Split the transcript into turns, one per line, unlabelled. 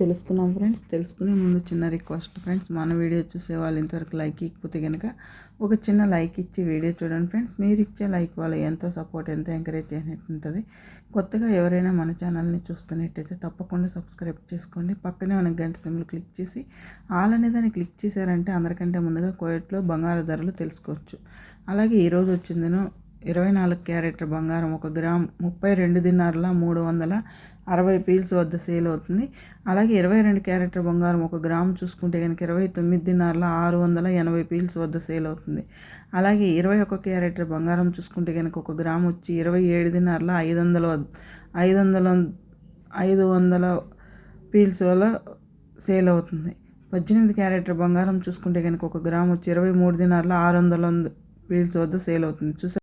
తెలుసుకున్నాం ఫ్రెండ్స్. తెలుసుకునే ముందు చిన్న రిక్వెస్ట్ ఫ్రెండ్స్. మన వీడియో చూసే వాళ్ళు ఇంతవరకు లైక్ ఇకపోతే కనుక ఒక చిన్న లైక్ ఇచ్చి వీడియో చూడండి ఫ్రెండ్స్. మీరు ఇచ్చే లైక్ వాళ్ళు ఎంతో సపోర్ట్ ఎంతో ఎంకరేజ్ చేసినట్టు ఉంటుంది. కొత్తగా ఎవరైనా మన ఛానల్ని చూస్తున్నట్టయితే తప్పకుండా సబ్స్క్రైబ్ చేసుకోండి. పక్కనే మనం గంట సిమ్లు క్లిక్ చేసి ఆల్ అనే దాన్ని క్లిక్ చేశారంటే అందరికంటే ముందుగా కోయట్లో బంగారు ధరలు తెలుసుకోవచ్చు. అలాగే ఈరోజు వచ్చిందను ఇరవై నాలుగు క్యారెట్ బంగారం ఒక గ్రామ్ ముప్పై రెండు దినార్ల మూడు వందల అరవై పీల్స్ వద్ద సేల్ అవుతుంది. అలాగే ఇరవై రెండు క్యారెట్ బంగారం ఒక గ్రామ్ చూసుకుంటే కనుక ఇరవై తొమ్మిది దినార్ల ఆరు వందల ఎనభై పీల్స్ వద్ద సేల్ అవుతుంది. అలాగే ఇరవై ఒక క్యారెట్ బంగారం చూసుకుంటే కనుక ఒక గ్రామ్ వచ్చి ఇరవై ఏడు దినార్ల ఐదు వందల ఐదు వందల ఐదు వందల పీల్స్ వల్ల సేల్ అవుతుంది. పద్దెనిమిది క్యారెట్ బంగారం చూసుకుంటే కనుక ఒక గ్రామ్ వచ్చి ఇరవై మూడు దినార్ల ఆరు వందల పీల్స్ వద్ద సేల్ అవుతుంది. చూసా